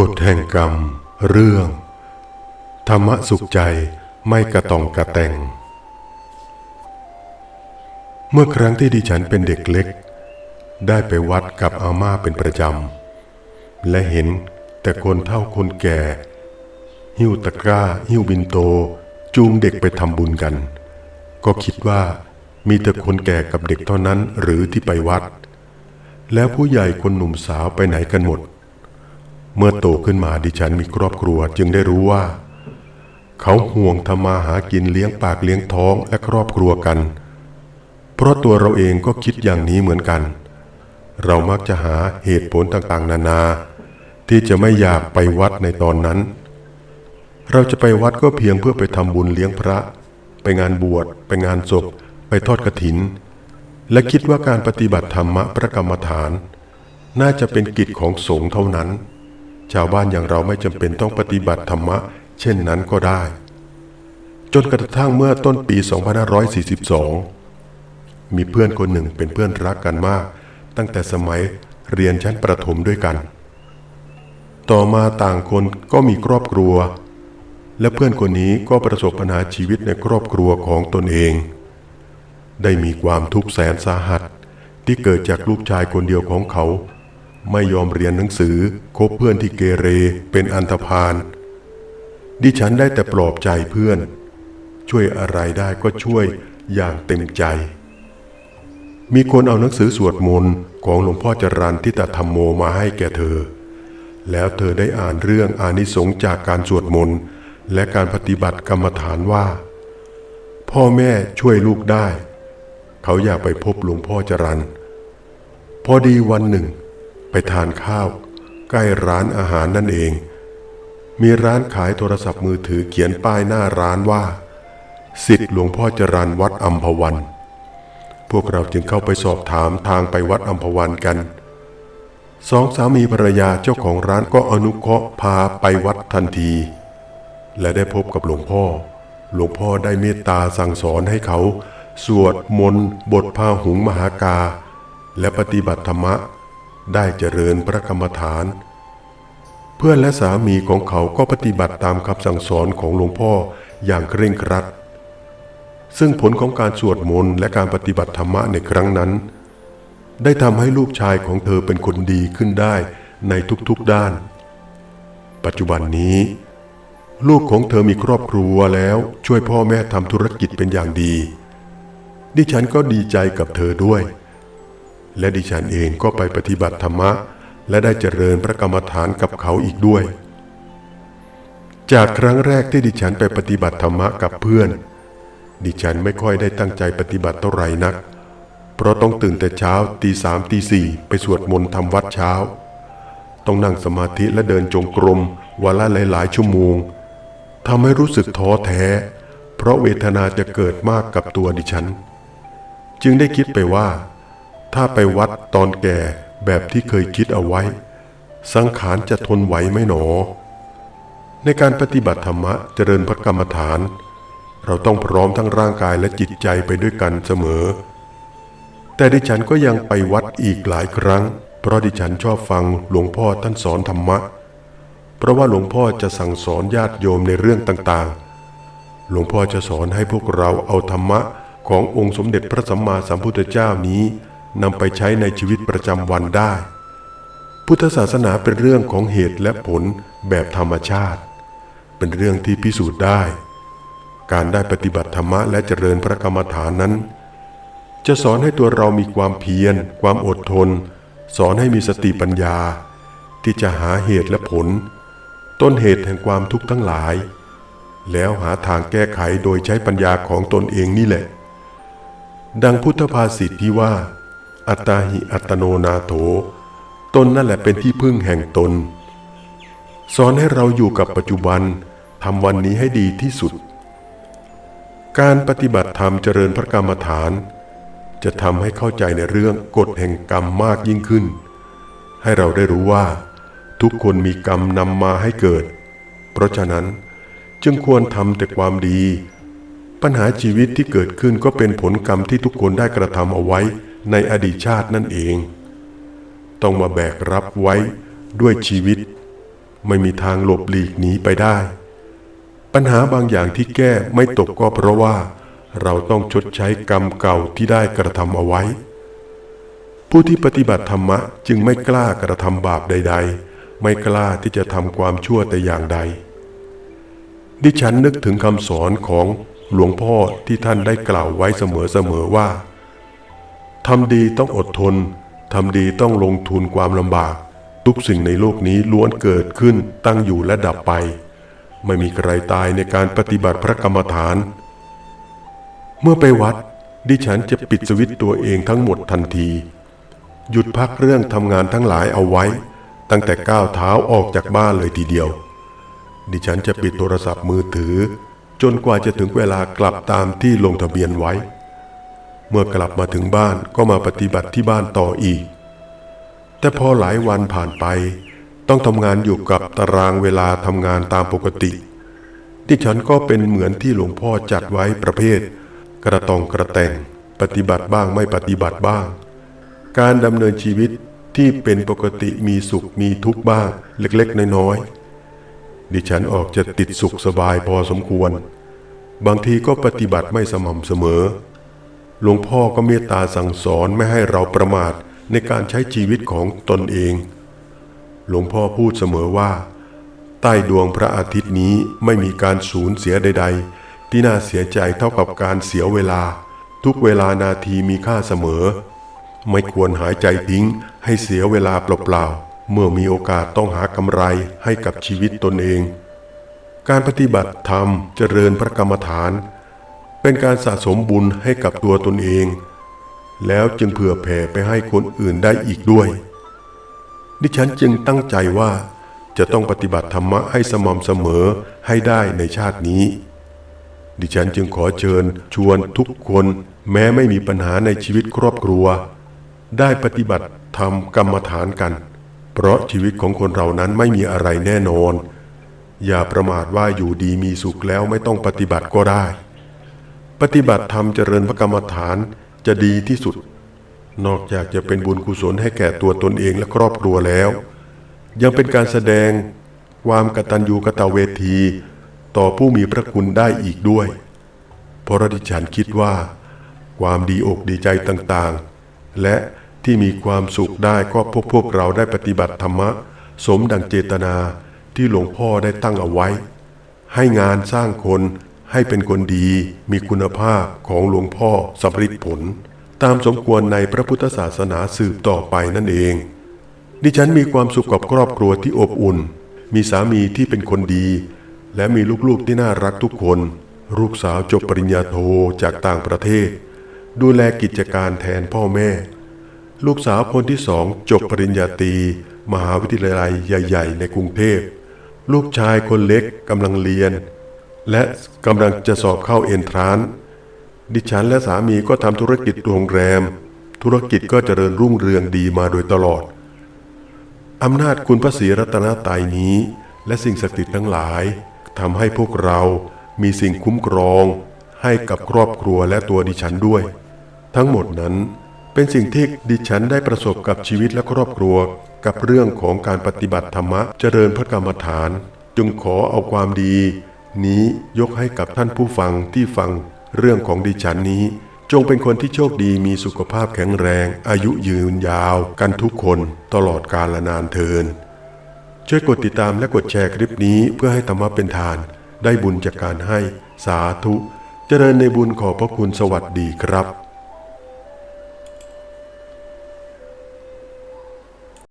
กฎแห่งกรรม เรื่อง ธรรมะสุขใจไม่กระตองกระแตง เมื่อครั้งที่ดิฉันเป็นเด็กเล็ก ได้ไปวัดกับอาม่าเป็นประจำ และเห็นแต่คนเฒ่าคนแก่ หิ้วตะกร้า หิ้วบินโต จูงเด็กไปทำบุญกัน ก็คิดว่ามีแต่คนแก่กับเด็กเท่านั้นหรือที่ไปวัด แล้วผู้ใหญ่คนหนุ่มสาวไปไหนกันหมด เมื่อโตขึ้นมาดิฉันมีครอบครัวจึงได้รู้ว่า เขาห่วงทำมาหากินเลี้ยงปากเลี้ยงท้องและครอบครัวกัน เพราะตัวเราเองก็คิดอย่างนี้เหมือนกัน เรามักจะหาเหตุผลต่างๆ นานา ที่จะไม่อยากไปวัดในตอนนั้น เราจะไปวัดก็เพียงเพื่อไปทำบุญเลี้ยงพระ ไปงานบวชไปงานศพ ไปทอดกระถิน และคิดว่าการปฏิบัติธรรมะพระกรรมฐาน น่าจะเป็นกิจของสงฆ์เท่านั้น ชาวบ้านอย่างเราไม่จำเป็นต้องปฏิบัติธรรมะ เช่นนั้นก็ได้ จนกระทั่งเมื่อต้นปี 2542 มีเพื่อนคนหนึ่งเป็นเพื่อนรักกันมาก ตั้งแต่สมัยเรียนชั้นประถมด้วยกัน ต่อมาต่างคนก็มีครอบครัว และเพื่อนคนนี้ก็ประสบปัญหาชีวิตในครอบครัวของตนเอง ได้มีความทุกข์แสนสาหัส ที่เกิดจากลูกชายคนเดียวของเขา ไม่ยอมเรียนหนังสือ คบเพื่อนที่เกเรเป็นอันธพาลดิฉันได้แต่ปลอบใจเพื่อน ช่วยอะไรได้ก็ช่วยอย่างเต็มใจ มีคนเอาหนังสือสวดมนต์ของหลวงพ่อจรันทิตธรรมโมมาให้แก่เธอ แล้วเธอได้อ่านเรื่องอานิสงส์จากการสวดมนต์และการปฏิบัติกรรมฐานว่า พ่อแม่ช่วยลูกได้ เขาอยากไปพบหลวงพ่อจรันพอดีวันหนึ่ง ไปทานข้าว ใกล้ร้านอาหารนั่นเอง มีร้านขายโทรศัพท์มือถือเขียนป้ายหน้าร้านว่าสิทธิ์หลวงพ่อจรันวัดอัมพวัน พวกเราจึงเข้าไปสอบถามทางไปวัดอัมพวันกัน สองสามีภรรยาเจ้าของร้านก็อนุเคราะห์พาไปวัดทันที และได้พบกับหลวงพ่อ หลวงพ่อได้เมตตาสั่งสอนให้เขา สวดมนต์บทพาหุงมหากา และปฏิบัติธรรมะ ได้เจริญพระกรรมฐาน เพื่อนและสามีของเขาก็ปฏิบัติตามคำสั่งสอนของหลวงพ่ออย่างเคร่งครัด ซึ่งผลของการสวดมนต์และการปฏิบัติธรรมะในครั้งนั้น ได้ทำให้ลูกชายของเธอเป็นคนดีขึ้นได้ในทุกๆด้าน ปัจจุบันนี้ ลูกของเธอมีครอบครัวแล้วช่วยพ่อแม่ทำธุรกิจเป็นอย่างดี ดิฉันก็ดีใจกับเธอด้วย และดิฉันเองก็ไปปฏิบัติธรรมะ และได้เจริญพระกรรมฐานกับเขาอีกด้วย จากครั้งแรกที่ดิฉันไปปฏิบัติธรรมะกับเพื่อน ดิฉันไม่ค่อยได้ตั้งใจปฏิบัติเท่าไหร่นัก เพราะต้องตื่นแต่เช้าตีสามตีสี่ไปสวดมนต์ทำวัดเช้า ต้องนั่งสมาธิและเดินจงกรมวันละหลาย ๆ ชั่วโมงทำให้รู้สึกท้อแท้ เพราะเวทนาจะเกิดมากกับตัวดิฉัน จึงได้คิดไปว่า ถ้าไปวัดตอนแก่แบบที่เคยคิดเอาไว้ สังขารจะทนไหวไหมหนอ ในการปฏิบัติธรรมะเจริญพระกรรมฐาน เราต้องพร้อมทั้งร่างกายและจิตใจไปด้วยกันเสมอ แต่ดิฉันก็ยังไปวัดอีกหลายครั้ง เพราะดิฉันชอบฟังหลวงพ่อท่านสอนธรรมะ เพราะว่าหลวงพ่อจะสั่งสอนญาติโยมในเรื่องต่างๆ หลวงพ่อจะสอนให้พวกเราเอาธรรมะขององค์สมเด็จพระสัมมาสัมพุทธเจ้านี้ นำไปใช้ในชีวิตประจำวันได้ พุทธศาสนาเป็นเรื่องของเหตุและผลแบบธรรมชาติ เป็นเรื่องที่พิสูจน์ได้ การได้ปฏิบัติธรรมะและเจริญพระกรรมฐานนั้น จะสอนให้ตัวเรามีความเพียร ความอดทน สอนให้มีสติปัญญา ที่จะหาเหตุและผล ต้นเหตุแห่งความทุกข์ทั้งหลาย แล้วหาทางแก้ไขโดยใช้ปัญญาของตนเองนี่แหละ ดังพุทธภาษิตที่ว่า อัตตาหิอัตโนนาโถ ตนนั่นแหละเป็นที่พึ่งแห่งตน สอนให้เราอยู่กับปัจจุบันทำวันนี้ให้ดีที่สุด การปฏิบัติธรรมเจริญพระกรรมฐาน จะทำให้เข้าใจในเรื่องกฎแห่งกรรมมากยิ่งขึ้น ให้เราได้รู้ว่า ทุกคนมีกรรมนำมาให้เกิด เพราะฉะนั้นจึงควรทำแต่ความดี ปัญหาชีวิตที่เกิดขึ้นก็เป็นผลกรรมที่ทุกคนได้กระทำเอาไว้ ในอดีตชาตินั่นเอง ต้องมาแบกรับไว้ด้วยชีวิต ไม่มีทางหลบหลีกหนีไปได้ ปัญหาบางอย่างที่แก้ไม่ตกก็เพราะว่า เราต้องชดใช้กรรมเก่าที่ได้กระทำเอาไว้ ผู้ที่ปฏิบัติธรรมะจึงไม่กล้ากระทำบาปใด ๆ ไม่กล้าที่จะทำความชั่วแต่อย่างใด ดิฉันนึกถึงคำสอนของหลวงพ่อที่ท่านได้กล่าวไว้เสมอๆว่า ทำดีต้องอดทน ทำดีต้องลงทุนความลำบาก ทุกสิ่งในโลกนี้ล้วนเกิดขึ้นตั้งอยู่และดับไป ไม่มีใครตายในการปฏิบัติพระกรรมฐาน เมื่อไปวัด ดิฉันจะปิดสวิตตัวเองทั้งหมดทันที หยุดพักเรื่องทำงานทั้งหลายเอาไว้ ตั้งแต่ก้าวเท้าออกจากบ้านเลยทีเดียว ดิฉันจะปิดโทรศัพท์มือถือ จนกว่าจะถึงเวลากลับตามที่ลงทะเบียนไว้ เมื่อกลับมาถึงบ้านก็มาปฏิบัติที่บ้านต่ออีก แต่พอหลายวันผ่านไป ต้องทำงานอยู่กับตารางเวลาทำงานตามปกติดิฉันก็เป็นเหมือนที่หลวงพ่อจัดไว้ประเภท กระตองกระแต่ง ปฏิบัติบ้างไม่ปฏิบัติบ้าง การดำเนินชีวิตที่เป็นปกติมีสุขมีทุกข์บ้างเล็กๆ น้อยๆ ดิฉันออกจะติดสุขสบายพอสมควร บางทีก็ปฏิบัติไม่สม่ำเสมอ หลวงพ่อก็เมตตาสั่งสอนไม่ให้เราประมาทในการใช้ชีวิตของตนเอง หลวงพ่อพูดเสมอว่า ใต้ดวงพระอาทิตย์นี้ไม่มีการสูญเสียใด ๆ ที่น่าเสียใจเท่ากับการเสียเวลา ทุกเวลานาทีมีค่าเสมอ ไม่ควรหายใจทิ้งให้เสียเวลาเปล่าๆเมื่อมีโอกาสต้องหากำไรให้กับชีวิตตนเอง การปฏิบัติธรรมเจริญพระกรรมฐาน เป็นการสะสมบุญให้กับตัวตนเอง แล้วจึงเผื่อแผ่ไปให้คนอื่นได้อีกด้วย ดิฉันจึงตั้งใจว่าจะต้องปฏิบัติธรรมะให้สม่ำเสมอให้ได้ในชาตินี้ ดิฉันจึงขอเชิญชวนทุกคนแม้ไม่มีปัญหาในชีวิตครอบครัว ได้ปฏิบัติธรรมกรรมฐานกัน เพราะชีวิตของคนเรานั้นไม่มีอะไรแน่นอน อย่าประมาทว่าอยู่ดีมีสุขแล้วไม่ต้องปฏิบัติก็ได้ ปฏิบัติธรรมเจริญพระกรรมฐานจะดีที่สุด นอกจากจะเป็นบุญกุศลให้แก่ตัวตนเองและครอบครัวแล้ว ยังเป็นการแสดงความกตัญญูกตเวที ต่อผู้มีพระคุณได้อีกด้วย เพราะดิฉันคิดว่า ความดีอกดีใจต่างๆ และที่มีความสุขได้ก็พวกพวกเราได้ปฏิบัติธรรมะ สมดังเจตนาที่หลวงพ่อได้ตั้งเอาไว้ ให้งานสร้างคน ให้เป็นคนดีมีคุณภาพของหลวงพ่อสำฤทธิผล ตามสมควรในพระพุทธศาสนาสืบต่อไปนั่นเอง ดิฉันมีความสุขกับครอบครัวที่อบอุ่น มีสามีที่เป็นคนดี และมีลูกๆที่น่ารักทุกคน ลูกสาวจบปริญญาโทจากต่างประเทศ ดูแลกิจการแทนพ่อแม่ ลูกสาวคนที่สองจบปริญญาตรีมหาวิทยาลัยใหญ่ ๆ ในกรุงเทพลูกชายคนเล็กกำลังเรียน และกำลังจะสอบเข้าเอนทรานซ์ดิฉันและสามีก็ทำธุรกิจโรงแรม ธุรกิจก็เจริญรุ่งเรืองดีมาโดยตลอดอำนาจคุณพระศรีรัตนตรัยนี้ และสิ่งศักดิ์สิทธิ์ทั้งหลายทำให้พวกเรามีสิ่งคุ้มครอง ให้กับครอบครัวและตัวดิฉันด้วย ทั้งหมดนั้นเป็นสิ่งที่ดิฉันได้ประสบกับชีวิตและครอบครัว กับเรื่องของการปฏิบัติธรรมะเจริญพระกรรมฐาน จึงขอเอาความดี นี้ยกให้กับท่านผู้ฟังที่ฟังเรื่องของดิฉันนี้ จงเป็นคนที่โชคดีมีสุขภาพแข็งแรง อายุยืนยาว กันทุกคนตลอดกาลนานเทิน ช่วยกดติดตามและกดแชร์คลิปนี้เพื่อให้ธรรมะเป็นทาน ได้บุญจากการให้สาธุ เจริญในบุญขอบพระคุณสวัสดีครับ